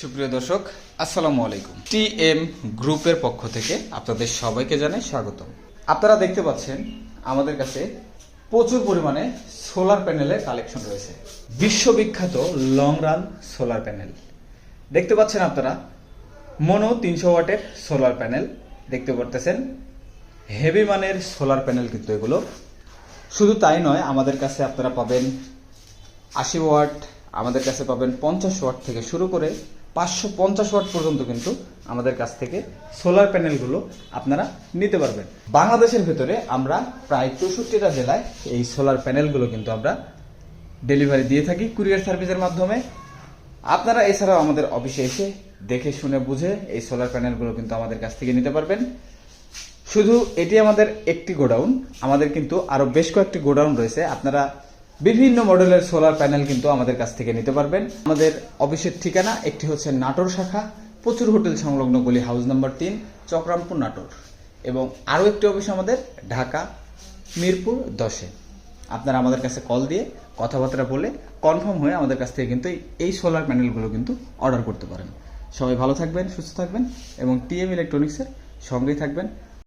সুপ্রিয় দর্শক, আসসালামু আলাইকুম। টি এম গ্রুপের পক্ষ থেকে আপনাদের সবাইকে জানাই স্বাগতম। আপনারা দেখতে পাচ্ছেন, আমাদের কাছে প্রচুর পরিমাণে সোলার প্যানেলের কালেকশন রয়েছে। বিশ্ববিখ্যাত লং রান সোলার প্যানেল। দেখতে পাচ্ছেন আপনারা, মনো তিনশো ওয়াটের সোলার প্যানেল দেখতে পারতেছেন। হেভি মানের সোলার প্যানেল কিন্তু এগুলো। শুধু তাই নয়, আমাদের কাছে আপনারা পাবেন আশি ওয়াট, আমাদের কাছে পাবেন পঞ্চাশ ওয়াট থেকে শুরু করে পাঁচশো পঞ্চাশ ওয়াট পর্যন্ত কিন্তু আমাদের কাছ থেকে সোলার প্যানেলগুলো আপনারা নিতে পারবেন। বাংলাদেশের ভেতরে আমরা প্রায় চৌষট্টিটা জেলায় এই সোলার প্যানেলগুলো কিন্তু আমরা ডেলিভারি দিয়ে থাকি কুরিয়ার সার্ভিসের মাধ্যমে। আপনারা এছাড়াও আমাদের অফিসে এসে দেখে, শুনে, বুঝে এই সোলার প্যানেলগুলো কিন্তু আমাদের কাছ থেকে নিতে পারবেন। শুধু এটি আমাদের একটি গোডাউন, আমাদের কিন্তু আরও বেশ কয়েকটি গোডাউন রয়েছে। আপনারা বিভিন্ন মডেলের সোলার প্যানেল কিন্তু আমাদের কাছ থেকে নিতে পারবেন। আমাদের অফিসের ঠিকানা একটি হচ্ছে নাটোর শাখা, প্রচুর হোটেল সংলগ্ন গলি হাউস নাম্বার তিন, চক্রামপুর, নাটোর। এবং আরও একটি অফিস আমাদের, ঢাকা, মিরপুর, দশে। আপনারা আমাদের কাছে কল দিয়ে কথাবার্তা বলে কনফার্ম হয়ে আমাদের কাছ থেকে কিন্তু এই- সোলার প্যানেলগুলো কিন্তু অর্ডার করতে পারেন। সবাই ভালো থাকবেন, সুস্থ থাকবেন এবং টিএম ইলেকট্রনিক্সের সঙ্গেই থাকবেন।